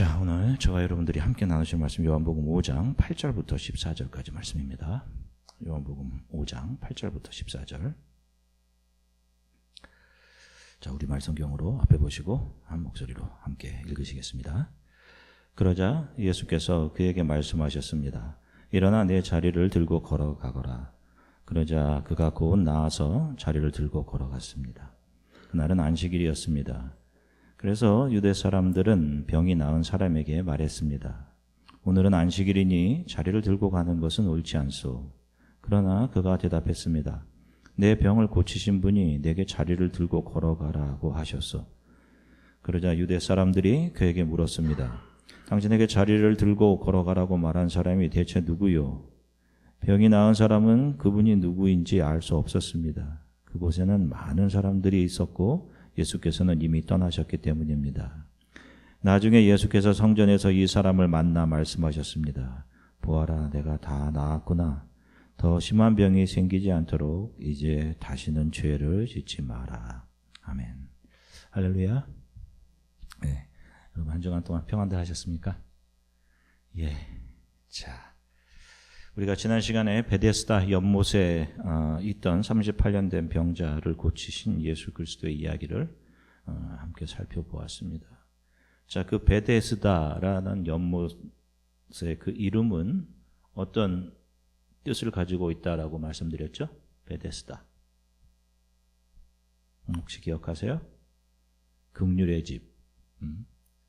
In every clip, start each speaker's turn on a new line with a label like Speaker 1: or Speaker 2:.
Speaker 1: 자, 오늘 저와 여러분들이 함께 나누실 말씀 요한복음 5장 8절부터 14절까지 말씀입니다. 요한복음 5장 8절부터 14절. 자, 우리 말 성경으로 앞에 보시고 한 목소리로 함께 읽으시겠습니다. 그러자 예수께서 그에게 말씀하셨습니다. 일어나 내 자리를 들고 걸어가거라. 그러자 그가 곧 나와서 자리를 들고 걸어갔습니다. 그날은 안식일이었습니다. 그래서 유대 사람들은 병이 나은 사람에게 말했습니다. 오늘은 안식일이니 자리를 들고 가는 것은 옳지 않소. 그러나 그가 대답했습니다. 내 병을 고치신 분이 내게 자리를 들고 걸어가라고 하셨소. 그러자 유대 사람들이 그에게 물었습니다. 당신에게 자리를 들고 걸어가라고 말한 사람이 대체 누구요? 병이 나은 사람은 그분이 누구인지 알 수 없었습니다. 그곳에는 많은 사람들이 있었고 예수께서는 이미 떠나셨기 때문입니다. 나중에 예수께서 성전에서 이 사람을 만나 말씀하셨습니다. 보아라, 내가 다 나았구나. 더 심한 병이 생기지 않도록 이제 다시는 죄를 짓지 마라. 아멘. 할렐루야. 네. 여러분 한 주간 동안 평안들 하셨습니까? 예. 자. 우리가 지난 시간에 베데스다 연못에 어, 있던 38년 된 병자를 고치신 예수 그리스도의 이야기를 어, 함께 살펴보았습니다. 자, 그 베데스다라는 연못의 그 이름은 어떤 뜻을 가지고 있다라고 말씀드렸죠? 베데스다. 음, 혹시 기억하세요? 극률의 집. 음,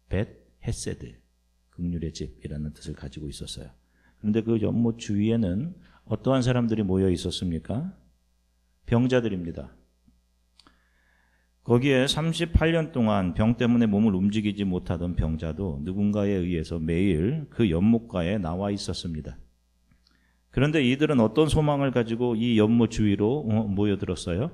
Speaker 1: 벳 헤세드. 극률의 집이라는 뜻을 가지고 있었어요. 그런데 그 연못 주위에는 어떠한 사람들이 모여 있었습니까? 병자들입니다. 거기에 38년 동안 병 때문에 몸을 움직이지 못하던 병자도 누군가에 의해서 매일 그 연못가에 나와 있었습니다. 그런데 이들은 어떤 소망을 가지고 이 연못 주위로 어, 모여들었어요?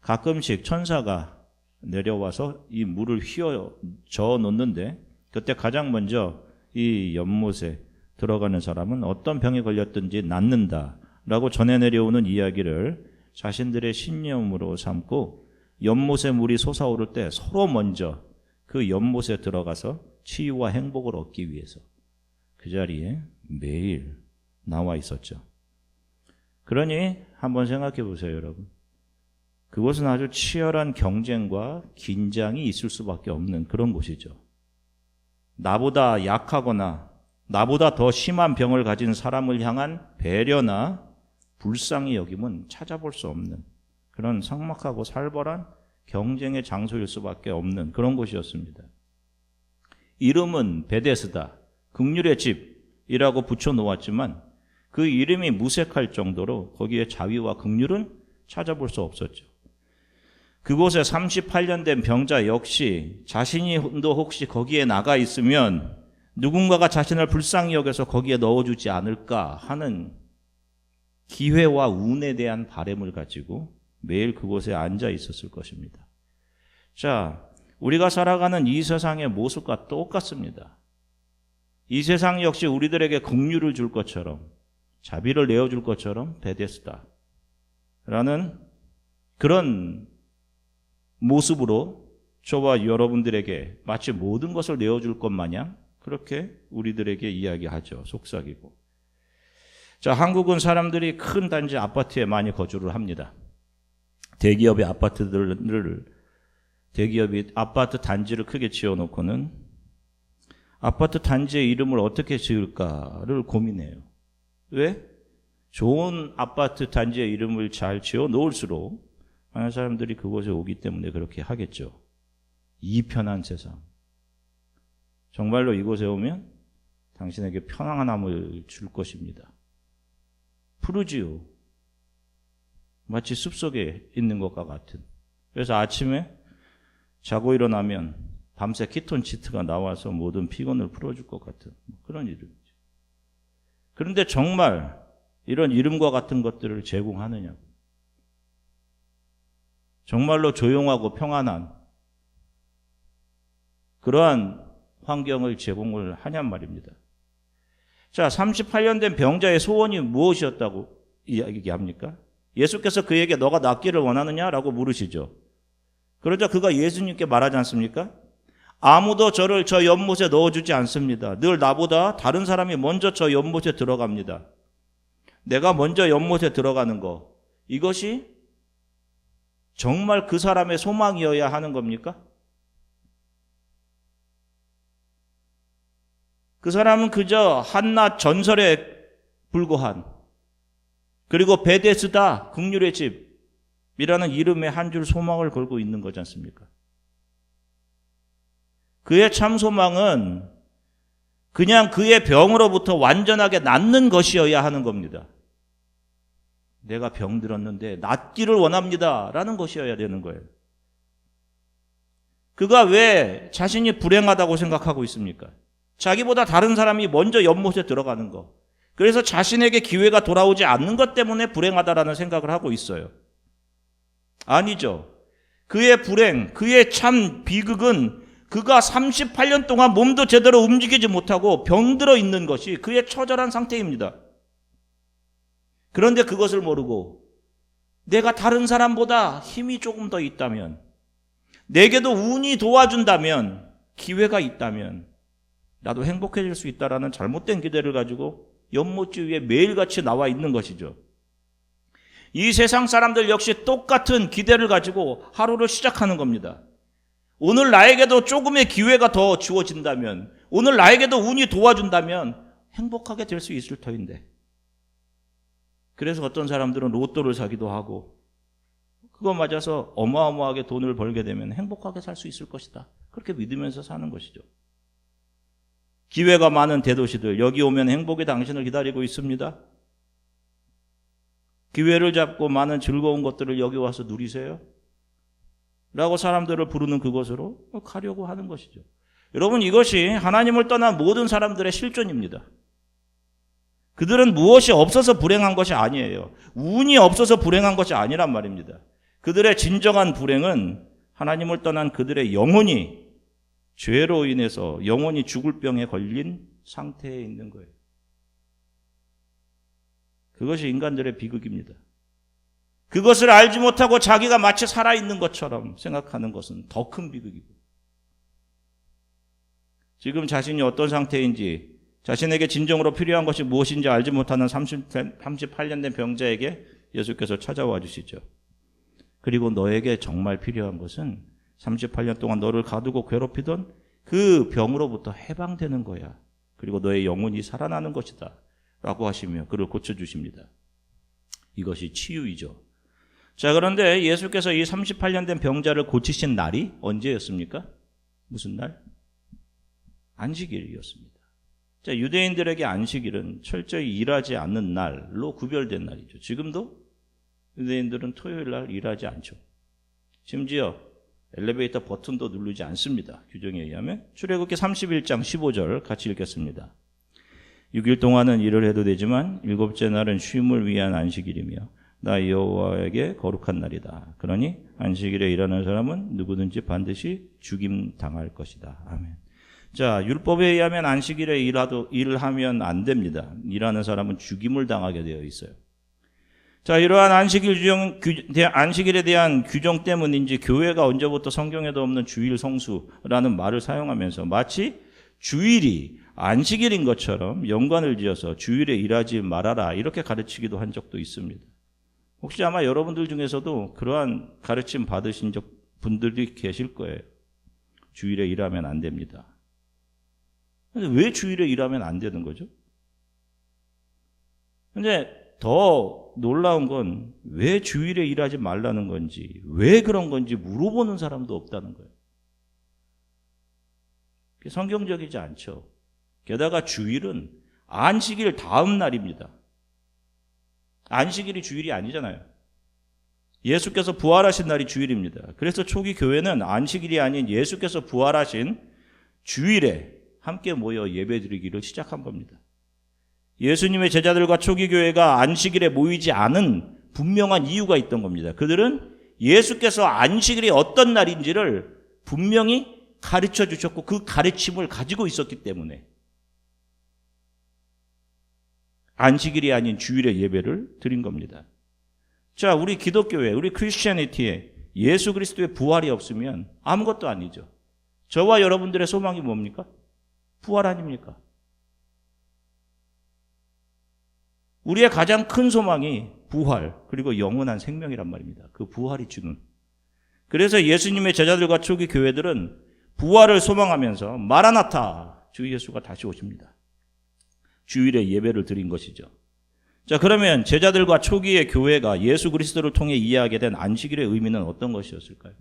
Speaker 1: 가끔씩 천사가 내려와서 이 물을 휘어 저 놓는데 그때 가장 먼저 이 연못에 들어가는 사람은 어떤 병에 걸렸든지 낫는다라고 전해 내려오는 이야기를 자신들의 신념으로 삼고 연못에 물이 솟아오를 때 서로 먼저 그 연못에 들어가서 치유와 행복을 얻기 위해서 그 자리에 매일 나와 있었죠. 그러니 한번 생각해 보세요, 여러분. 그곳은 아주 치열한 경쟁과 긴장이 있을 수밖에 없는 그런 곳이죠. 나보다 약하거나 나보다 더 심한 병을 가진 사람을 향한 배려나 불쌍히 여김은 찾아볼 수 없는 그런 삭막하고 살벌한 경쟁의 장소일 수밖에 없는 그런 곳이었습니다. 이름은 베데스다, 극률의 집이라고 붙여 놓았지만 그 이름이 무색할 정도로 거기에 자위와 극률은 찾아볼 수 없었죠. 그곳에 38년 된 병자 역시 자신이 도 혹시 거기에 나가 있으면 누군가가 자신을 불쌍히 여겨서 거기에 넣어주지 않을까 하는 기회와 운에 대한 바램을 가지고 매일 그곳에 앉아 있었을 것입니다. 자, 우리가 살아가는 이 세상의 모습과 똑같습니다. 이 세상 역시 우리들에게 긍휼을 줄 것처럼 자비를 내어줄 것처럼 베데스다 라는 그런 모습으로 저와 여러분들에게 마치 모든 것을 내어줄 것 마냥 그렇게 우리들에게 이야기하죠. 속삭이고. 자, 한국은 사람들이 큰 단지 아파트에 많이 거주를 합니다. 대기업의 아파트들을, 대기업이 아파트 단지를 크게 지어놓고는 아파트 단지의 이름을 어떻게 지을까를 고민해요. 왜? 좋은 아파트 단지의 이름을 잘 지어 놓을수록 많은 사람들이 그곳에 오기 때문에 그렇게 하겠죠. 이 편한 세상. 정말로 이곳에 오면 당신에게 평안함을 줄 것입니다. 푸르지요. 마치 숲속에 있는 것과 같은. 그래서 아침에 자고 일어나면 밤새 키톤 치트가 나와서 모든 피곤을 풀어줄 것 같은 그런 이름이죠. 그런데 정말 이런 이름과 같은 것들을 제공하느냐고. 정말로 조용하고 평안한 그러한 환경을 제공을 하냔 말입니다. 자, 38년 된 병자의 소원이 무엇이었다고 이야기합니까? 예수께서 그에게 너가 낫기를 원하느냐라고 물으시죠. 그러자 그가 예수님께 말하지 않습니까? 아무도 저를 저 연못에 넣어주지 않습니다. 늘 나보다 다른 사람이 먼저 저 연못에 들어갑니다. 내가 먼저 연못에 들어가는 거, 이것이 정말 그 사람의 소망이어야 하는 겁니까? 그 사람은 그저 한낱 전설에 불과한 그리고 베데스다 극률의 집이라는 이름의 한줄 소망을 걸고 있는 거지 않습니까? 그의 참 소망은 그냥 그의 병으로부터 완전하게 낫는 것이어야 하는 겁니다. 내가 병 들었는데 낫기를 원합니다. 라는 것이어야 되는 거예요. 그가 왜 자신이 불행하다고 생각하고 있습니까? 자기보다 다른 사람이 먼저 연못에 들어가는 거. 그래서 자신에게 기회가 돌아오지 않는 것 때문에 불행하다라는 생각을 하고 있어요. 아니죠. 그의 불행, 그의 참 비극은 그가 38년 동안 몸도 제대로 움직이지 못하고 병들어 있는 것이 그의 처절한 상태입니다. 그런데 그것을 모르고 내가 다른 사람보다 힘이 조금 더 있다면, 내게도 운이 도와준다면, 기회가 있다면, 나도 행복해질 수 있다라는 잘못된 기대를 가지고 연못지 위에 매일같이 나와 있는 것이죠. 이 세상 사람들 역시 똑같은 기대를 가지고 하루를 시작하는 겁니다. 오늘 나에게도 조금의 기회가 더 주어진다면, 오늘 나에게도 운이 도와준다면 행복하게 될 수 있을 터인데. 그래서 어떤 사람들은 로또를 사기도 하고, 그거 맞아서 어마어마하게 돈을 벌게 되면 행복하게 살 수 있을 것이다. 그렇게 믿으면서 사는 것이죠. 기회가 많은 대도시들, 여기 오면 행복이 당신을 기다리고 있습니다. 기회를 잡고 많은 즐거운 것들을 여기 와서 누리세요. 라고 사람들을 부르는 그곳으로 가려고 하는 것이죠. 여러분, 이것이 하나님을 떠난 모든 사람들의 실존입니다. 그들은 무엇이 없어서 불행한 것이 아니에요. 운이 없어서 불행한 것이 아니란 말입니다. 그들의 진정한 불행은 하나님을 떠난 그들의 영혼이 죄로 인해서 영혼이 죽을 병에 걸린 상태에 있는 거예요. 그것이 인간들의 비극입니다. 그것을 알지 못하고 자기가 마치 살아있는 것처럼 생각하는 것은 더 큰 비극이고. 지금 자신이 어떤 상태인지, 자신에게 진정으로 필요한 것이 무엇인지 알지 못하는 30, 38년 된 병자에게 예수께서 찾아와 주시죠. 그리고 너에게 정말 필요한 것은 38년 동안 너를 가두고 괴롭히던 그 병으로부터 해방되는 거야. 그리고 너의 영혼이 살아나는 것이다. 라고 하시며 그를 고쳐주십니다. 이것이 치유이죠. 자, 그런데 예수께서 이 38년 된 병자를 고치신 날이 언제였습니까? 무슨 날? 안식일이었습니다. 자, 유대인들에게 안식일은 철저히 일하지 않는 날로 구별된 날이죠. 지금도 유대인들은 토요일 날 일하지 않죠. 심지어 엘리베이터 버튼도 누르지 않습니다. 규정에 의하면. 출애굽기 31장 15절 같이 읽겠습니다. 6일 동안은 일을 해도 되지만 일곱째 날은 쉼을 위한 안식일이며 나 여호와에게 거룩한 날이다. 그러니 안식일에 일하는 사람은 누구든지 반드시 죽임 당할 것이다. 아멘. 자, 율법에 의하면 안식일에 일하도 일을 하면 안 됩니다. 일하는 사람은 죽임을 당하게 되어 있어요. 자, 이러한 안식일 규정, 규, 안식일에 대한 규정 때문인지 교회가 언제부터 성경에도 없는 주일 성수라는 말을 사용하면서 마치 주일이 안식일인 것처럼 연관을 지어서 주일에 일하지 말아라 이렇게 가르치기도 한 적도 있습니다. 혹시 아마 여러분들 중에서도 그러한 가르침 받으신 적 분들이 계실 거예요. 주일에 일하면 안 됩니다. 근데 왜 주일에 일하면 안 되는 거죠? 근데 더 놀라운 건 왜 주일에 일하지 말라는 건지, 왜 그런 건지 물어보는 사람도 없다는 거예요. 성경적이지 않죠. 게다가 주일은 안식일 다음 날입니다. 안식일이 주일이 아니잖아요. 예수께서 부활하신 날이 주일입니다. 그래서 초기 교회는 안식일이 아닌 예수께서 부활하신 주일에 함께 모여 예배드리기를 시작한 겁니다. 예수님의 제자들과 초기 교회가 안식일에 모이지 않은 분명한 이유가 있던 겁니다. 그들은 예수께서 안식일이 어떤 날인지를 분명히 가르쳐 주셨고 그 가르침을 가지고 있었기 때문에 안식일이 아닌 주일의 예배를 드린 겁니다. 자, 우리 기독교회, 우리 크리스천니티에 예수 그리스도의 부활이 없으면 아무것도 아니죠. 저와 여러분들의 소망이 뭡니까? 부활 아닙니까? 우리의 가장 큰 소망이 부활, 그리고 영원한 생명이란 말입니다. 그 부활이 주는. 그래서 예수님의 제자들과 초기 교회들은 부활을 소망하면서 마라나타, 주 예수가 다시 오십니다. 주일에 예배를 드린 것이죠. 자, 그러면 제자들과 초기의 교회가 예수 그리스도를 통해 이해하게 된 안식일의 의미는 어떤 것이었을까요?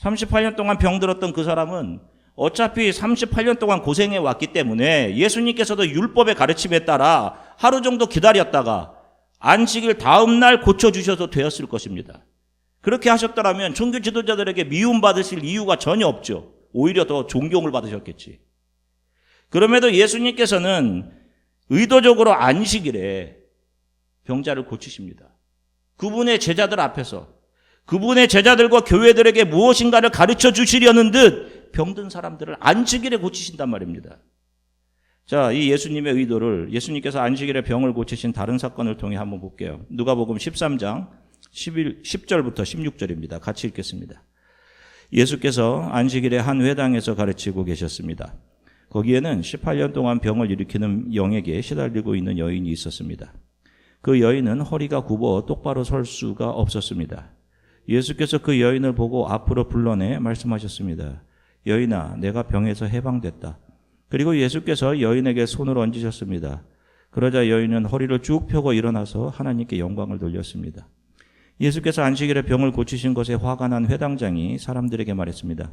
Speaker 1: 38년 동안 병들었던 그 사람은 어차피 38년 동안 고생해 왔기 때문에 예수님께서도 율법의 가르침에 따라 하루 정도 기다렸다가 안식일 다음 날 고쳐 주셔서 되었을 것입니다. 그렇게 하셨더라면 종교 지도자들에게 미움 받으실 이유가 전혀 없죠. 오히려 더 존경을 받으셨겠지. 그럼에도 예수님께서는 의도적으로 안식일에 병자를 고치십니다. 그분의 제자들 앞에서 그분의 제자들과 교회들에게 무엇인가를 가르쳐 주시려는 듯 병든 사람들을 안식일에 고치신단 말입니다. 자, 이 예수님의 의도를 예수님께서 안식일에 병을 고치신 다른 사건을 통해 한번 볼게요. 누가복음 13장 11, 10절부터 16절입니다. 같이 읽겠습니다. 예수께서 안식일에 한 회당에서 가르치고 계셨습니다. 거기에는 18년 동안 병을 일으키는 영에게 시달리고 있는 여인이 있었습니다. 그 여인은 허리가 굽어 똑바로 설 수가 없었습니다. 예수께서 그 여인을 보고 앞으로 불러내 말씀하셨습니다. 여인아, 내가 병에서 해방됐다. 그리고 예수께서 여인에게 손을 얹으셨습니다. 그러자 여인은 허리를 쭉 펴고 일어나서 하나님께 영광을 돌렸습니다. 예수께서 안식일에 병을 고치신 것에 화가 난 회당장이 사람들에게 말했습니다.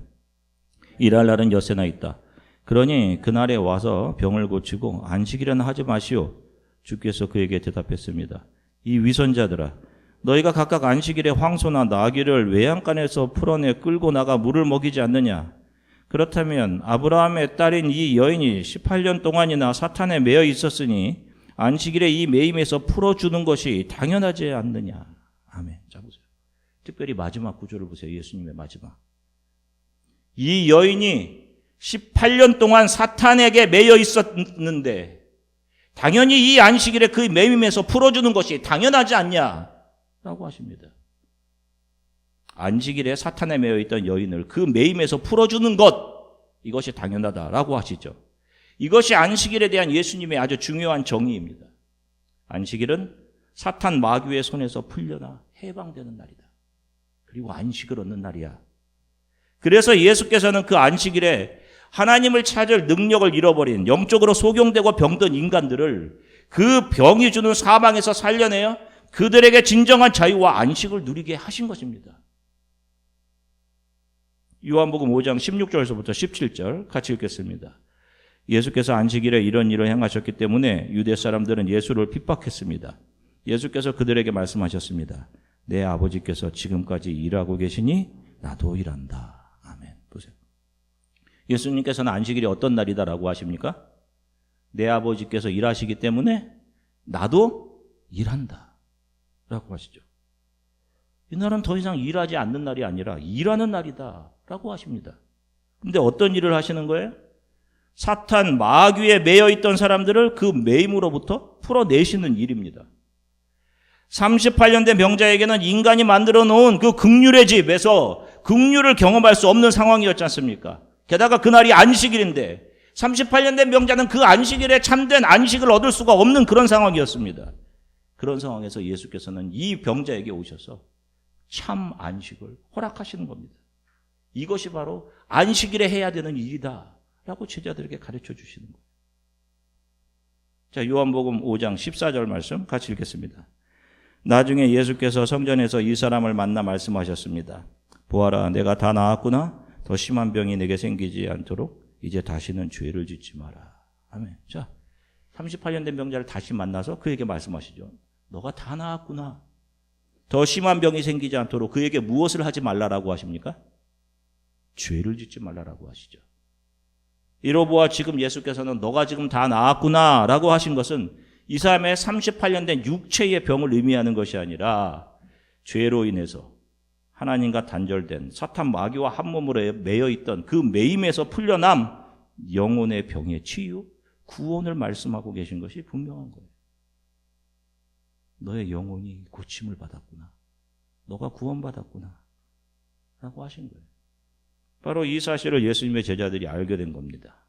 Speaker 1: 일할 날은 여세나 있다. 그러니 그날에 와서 병을 고치고 안식일은 하지 마시오. 주께서 그에게 대답했습니다. 이 위선자들아, 너희가 각각 안식일에 황소나 나귀를 외양간에서 풀어내 끌고 나가 물을 먹이지 않느냐? 그렇다면 아브라함의 딸인 이 여인이 18년 동안이나 사탄에 매여 있었으니 안식일에 이 매임에서 풀어주는 것이 당연하지 않느냐? 아멘. 자 보세요. 특별히 마지막 구조를 보세요. 예수님의 마지막. 이 여인이 18년 동안 사탄에게 매여 있었는데 당연히 이 안식일에 그 매임에서 풀어주는 것이 당연하지 않냐? 라고 하십니다. 안식일에 사탄에 매여 있던 여인을 그 매임에서 풀어주는 것, 이것이 당연하다라고 하시죠. 이것이 안식일에 대한 예수님의 아주 중요한 정의입니다. 안식일은 사탄 마귀의 손에서 풀려나 해방되는 날이다. 그리고 안식을 얻는 날이야. 그래서 예수께서는 그 안식일에 하나님을 찾을 능력을 잃어버린 영적으로 소경되고 병든 인간들을 그 병이 주는 사망에서 살려내어 그들에게 진정한 자유와 안식을 누리게 하신 것입니다. 요한복음 5장 16절에서부터 17절 같이 읽겠습니다. 예수께서 안식일에 이런 일을 행하셨기 때문에 유대 사람들은 예수를 핍박했습니다. 예수께서 그들에게 말씀하셨습니다. 내 아버지께서 지금까지 일하고 계시니 나도 일한다. 아멘. 보세요. 예수님께서는 안식일이 어떤 날이다라고 하십니까? 내 아버지께서 일하시기 때문에 나도 일한다. 라고 하시죠. 이 날은 더 이상 일하지 않는 날이 아니라 일하는 날이다. 라고 하십니다. 근데 어떤 일을 하시는 거예요? 사탄 마귀에 매여 있던 사람들을 그 매임으로부터 풀어내시는 일입니다. 38년 된 병자에게는 인간이 만들어 놓은 그 극률의 집에서 극률을 경험할 수 없는 상황이었지 않습니까? 게다가 그날이 안식일인데 38년 된 병자는 그 안식일에 참된 안식을 얻을 수가 없는 그런 상황이었습니다. 그런 상황에서 예수께서는 이 병자에게 오셔서 참 안식을 허락하시는 겁니다. 이것이 바로 안식일에 해야 되는 일이다. 라고 제자들에게 가르쳐 주시는 거예요. 자, 요한복음 5장 14절 말씀 같이 읽겠습니다. 나중에 예수께서 성전에서 이 사람을 만나 말씀하셨습니다. 보아라, 내가 다 나았구나. 더 심한 병이 내게 생기지 않도록 이제 다시는 죄를 짓지 마라. 아멘. 자, 38년 된 병자를 다시 만나서 그에게 말씀하시죠. 너가 다 나았구나. 더 심한 병이 생기지 않도록 그에게 무엇을 하지 말라라고 하십니까? 죄를 짓지 말라라고 하시죠. 이로 보아 지금 예수께서는 너가 지금 다 나았구나 라고 하신 것은 이 사람의 38년 된 육체의 병을 의미하는 것이 아니라 죄로 인해서 하나님과 단절된 사탄 마귀와 한 몸으로 매여 있던 그 매임에서 풀려남 영혼의 병의 치유, 구원을 말씀하고 계신 것이 분명한 거예요. 너의 영혼이 고침을 받았구나. 너가 구원받았구나. 라고 하신 거예요. 바로 이 사실을 예수님의 제자들이 알게 된 겁니다.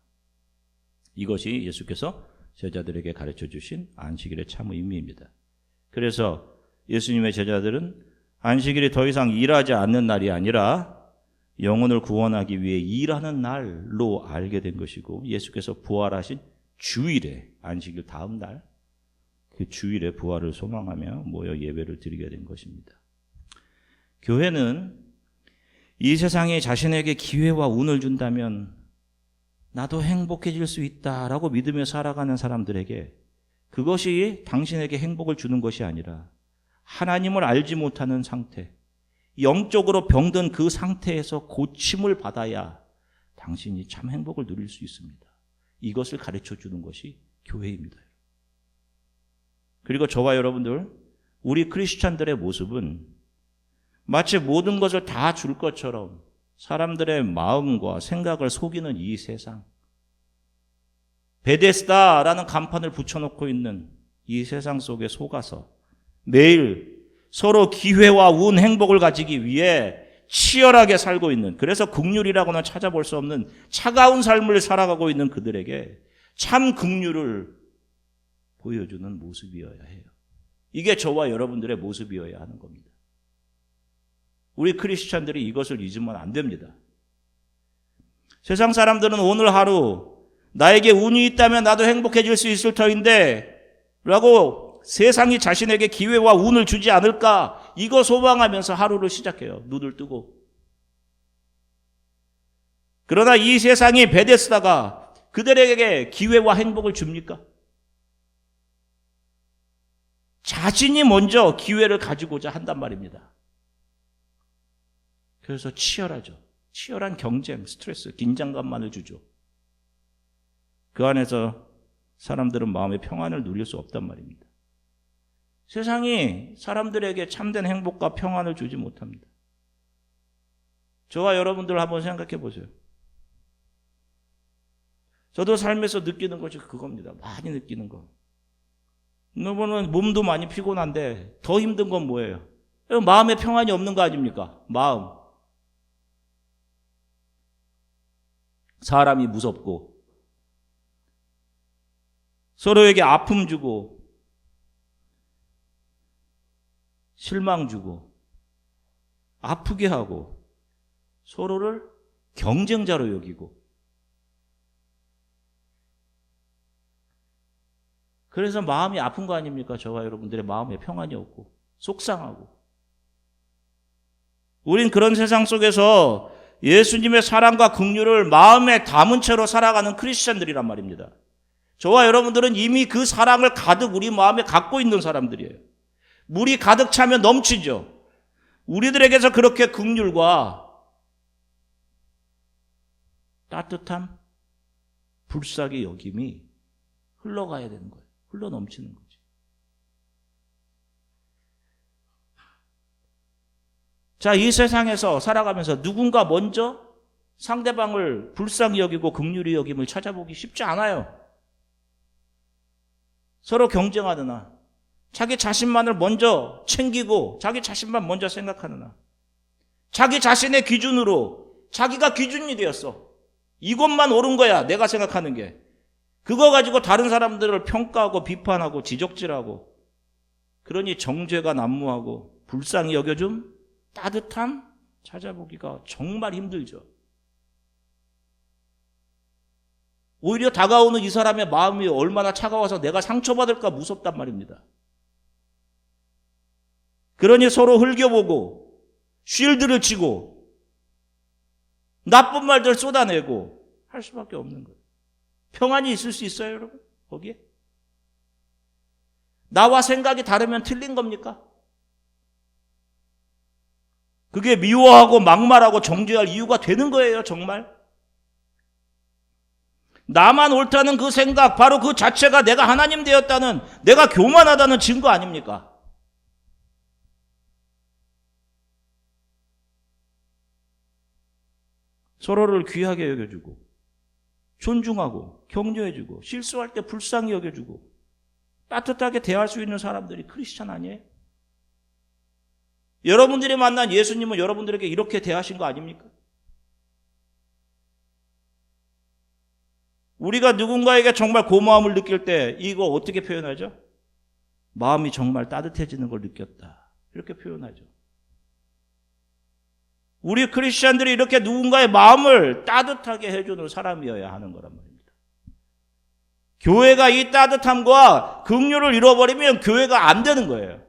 Speaker 1: 이것이 예수께서 제자들에게 가르쳐 주신 안식일의 참 의미입니다. 그래서 예수님의 제자들은 안식일이 더 이상 일하지 않는 날이 아니라 영혼을 구원하기 위해 일하는 날로 알게 된 것이고 예수께서 부활하신 주일에 안식일 다음 날 그 주일에 부활을 소망하며 모여 예배를 드리게 된 것입니다. 교회는 이 세상에 자신에게 기회와 운을 준다면 나도 행복해질 수 있다라고 믿으며 살아가는 사람들에게 그것이 당신에게 행복을 주는 것이 아니라 하나님을 알지 못하는 상태, 영적으로 병든 그 상태에서 고침을 받아야 당신이 참 행복을 누릴 수 있습니다. 이것을 가르쳐 주는 것이 교회입니다. 그리고 저와 여러분들, 우리 크리스찬들의 모습은 마치 모든 것을 다 줄 것처럼 사람들의 마음과 생각을 속이는 이 세상, 베데스다라는 간판을 붙여놓고 있는 이 세상 속에 속아서 매일 서로 기회와 운, 행복을 가지기 위해 치열하게 살고 있는 그래서 극률이라고는 찾아볼 수 없는 차가운 삶을 살아가고 있는 그들에게 참 극률을 보여주는 모습이어야 해요. 이게 저와 여러분들의 모습이어야 하는 겁니다. 우리 크리스찬들이 이것을 잊으면 안 됩니다. 세상 사람들은 오늘 하루 나에게 운이 있다면 나도 행복해질 수 있을 터인데 라고 세상이 자신에게 기회와 운을 주지 않을까 이거 소망하면서 하루를 시작해요. 눈을 뜨고. 그러나 이 세상이 베데스다가 그들에게 기회와 행복을 줍니까? 자신이 먼저 기회를 가지고자 한단 말입니다. 그래서 치열하죠. 치열한 경쟁, 스트레스, 긴장감만을 주죠. 그 안에서 사람들은 마음의 평안을 누릴 수 없단 말입니다. 세상이 사람들에게 참된 행복과 평안을 주지 못합니다. 저와 여러분들 한번 생각해 보세요. 저도 삶에서 느끼는 것이 그겁니다. 많이 느끼는 거. 여러분은 몸도 많이 피곤한데 더 힘든 건 뭐예요? 마음의 평안이 없는 거 아닙니까? 마음. 사람이 무섭고 서로에게 아픔 주고 실망 주고 아프게 하고 서로를 경쟁자로 여기고 그래서 마음이 아픈 거 아닙니까? 저와 여러분들의 마음에 평안이 없고 속상하고 우린 그런 세상 속에서 예수님의 사랑과 긍휼을 마음에 담은 채로 살아가는 크리스천들이란 말입니다. 저와 여러분들은 이미 그 사랑을 가득 우리 마음에 갖고 있는 사람들이에요. 물이 가득 차면 넘치죠. 우리들에게서 그렇게 긍휼과 따뜻함, 불쌍히 여김이 흘러가야 되는 거예요. 흘러 넘치는 거죠. 자, 이 세상에서 살아가면서 누군가 먼저 상대방을 불쌍히 여기고 긍휼히 여김을 찾아보기 쉽지 않아요. 서로 경쟁하느나 자기 자신만을 먼저 챙기고 자기 자신만 먼저 생각하느나 자기 자신의 기준으로 자기가 기준이 되었어. 이것만 옳은 거야. 내가 생각하는 게. 그거 가지고 다른 사람들을 평가하고 비판하고 지적질하고 그러니 정죄가 난무하고 불쌍히 여겨줌 따뜻함 찾아보기가 정말 힘들죠. 오히려 다가오는 이 사람의 마음이 얼마나 차가워서 내가 상처받을까 무섭단 말입니다. 그러니 서로 흘겨보고 쉴드를 치고 나쁜 말들 쏟아내고 할 수밖에 없는 거예요. 평안이 있을 수 있어요, 여러분? 거기에? 나와 생각이 다르면 틀린 겁니까? 그게 미워하고 막말하고 정죄할 이유가 되는 거예요, 정말. 나만 옳다는 그 생각, 바로 그 자체가 내가 하나님 되었다는, 내가 교만하다는 증거 아닙니까? 서로를 귀하게 여겨주고, 존중하고, 격려해주고, 실수할 때 불쌍히 여겨주고, 따뜻하게 대할 수 있는 사람들이 크리스찬 아니에요? 여러분들이 만난 예수님은 여러분들에게 이렇게 대하신 거 아닙니까? 우리가 누군가에게 정말 고마움을 느낄 때 이거 어떻게 표현하죠? 마음이 정말 따뜻해지는 걸 느꼈다. 이렇게 표현하죠. 우리 크리스천들이 이렇게 누군가의 마음을 따뜻하게 해주는 사람이어야 하는 거란 말입니다. 교회가 이 따뜻함과 긍휼을 잃어버리면 교회가 안 되는 거예요.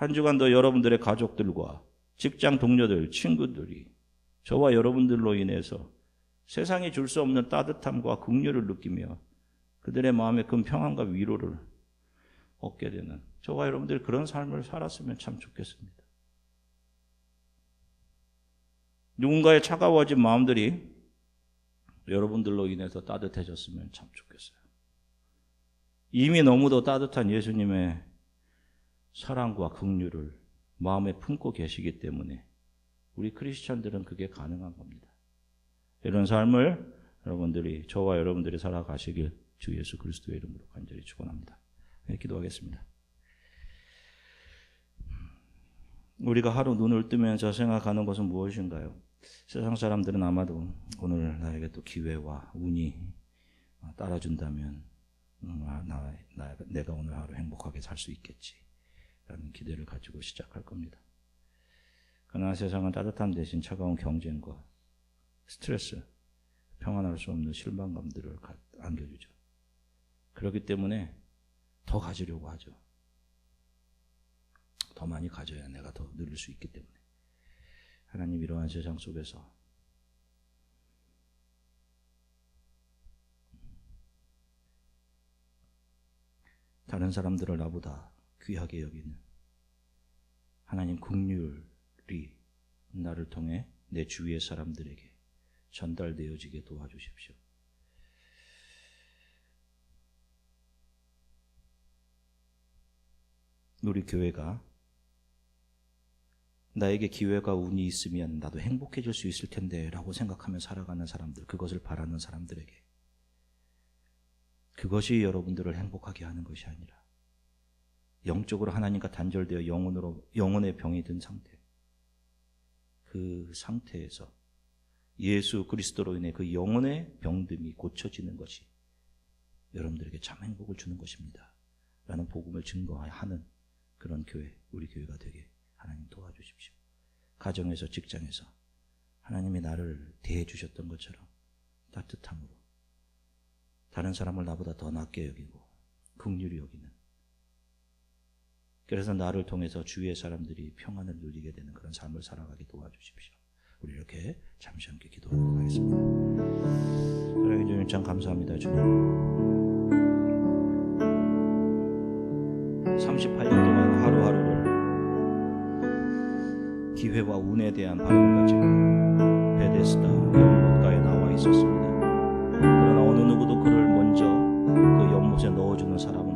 Speaker 1: 한 주간도 여러분들의 가족들과 직장 동료들, 친구들이 저와 여러분들로 인해서 세상이 줄 수 없는 따뜻함과 긍휼을 느끼며 그들의 마음에 큰 평안과 위로를 얻게 되는 저와 여러분들이 그런 삶을 살았으면 참 좋겠습니다. 누군가의 차가워진 마음들이 여러분들로 인해서 따뜻해졌으면 참 좋겠어요. 이미 너무도 따뜻한 예수님의 사랑과 긍휼을 마음에 품고 계시기 때문에 우리 크리스천들은 그게 가능한 겁니다. 이런 삶을 여러분들이 저와 여러분들이 살아가시길 주 예수 그리스도의 이름으로 간절히 축원합니다. 네, 기도하겠습니다. 우리가 하루 눈을 뜨면서 생각하는 것은 무엇인가요? 세상 사람들은 아마도 오늘 나에게 또 기회와 운이 따라준다면 음, 아, 나, 나, 내가 오늘 하루 행복하게 살 수 있겠지. 라는 기대를 가지고 시작할 겁니다. 그러나 세상은 따뜻함 대신 차가운 경쟁과 스트레스, 평안할 수 없는 실망감들을 안겨주죠. 그렇기 때문에 더 가지려고 하죠. 더 많이 가져야 내가 더 누릴 수 있기 때문에. 하나님 이러한 세상 속에서 다른 사람들을 나보다 귀하게 여기는 하나님 국률이 나를 통해 내 주위의 사람들에게 전달되어지게 도와주십시오. 우리 교회가 나에게 기회가 운이 있으면 나도 행복해질 수 있을 텐데 라고 생각하며 살아가는 사람들, 그것을 바라는 사람들에게 그것이 여러분들을 행복하게 하는 것이 아니라 영적으로 하나님과 단절되어 영혼으로 영혼의 병이 든 상태. 그 상태에서 예수 그리스도로 인해 그 영혼의 병듦이 고쳐지는 것이 여러분들에게 참 행복을 주는 것입니다. 라는 복음을 증거하는 그런 교회, 우리 교회가 되게 하나님 도와주십시오. 가정에서 직장에서 하나님이 나를 대해 주셨던 것처럼 따뜻함으로 다른 사람을 나보다 더 낫게 여기고 긍휼히 여기는 그래서 나를 통해서 주위의 사람들이 평안을 누리게 되는 그런 삶을 살아가게 도와주십시오. 우리 이렇게 잠시 함께 기도하도록 하겠습니다. 사랑해 주님 참 감사합니다 주님. 38년 동안 하루하루를 기회와 운에 대한 바람을 가지고 베데스다 연못가에 나와 있었습니다. 그러나 어느 누구도 그를 먼저 그 연못에 넣어주는 사람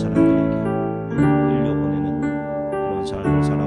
Speaker 1: 사람들에게 흘려보내는 그런 삶을 살아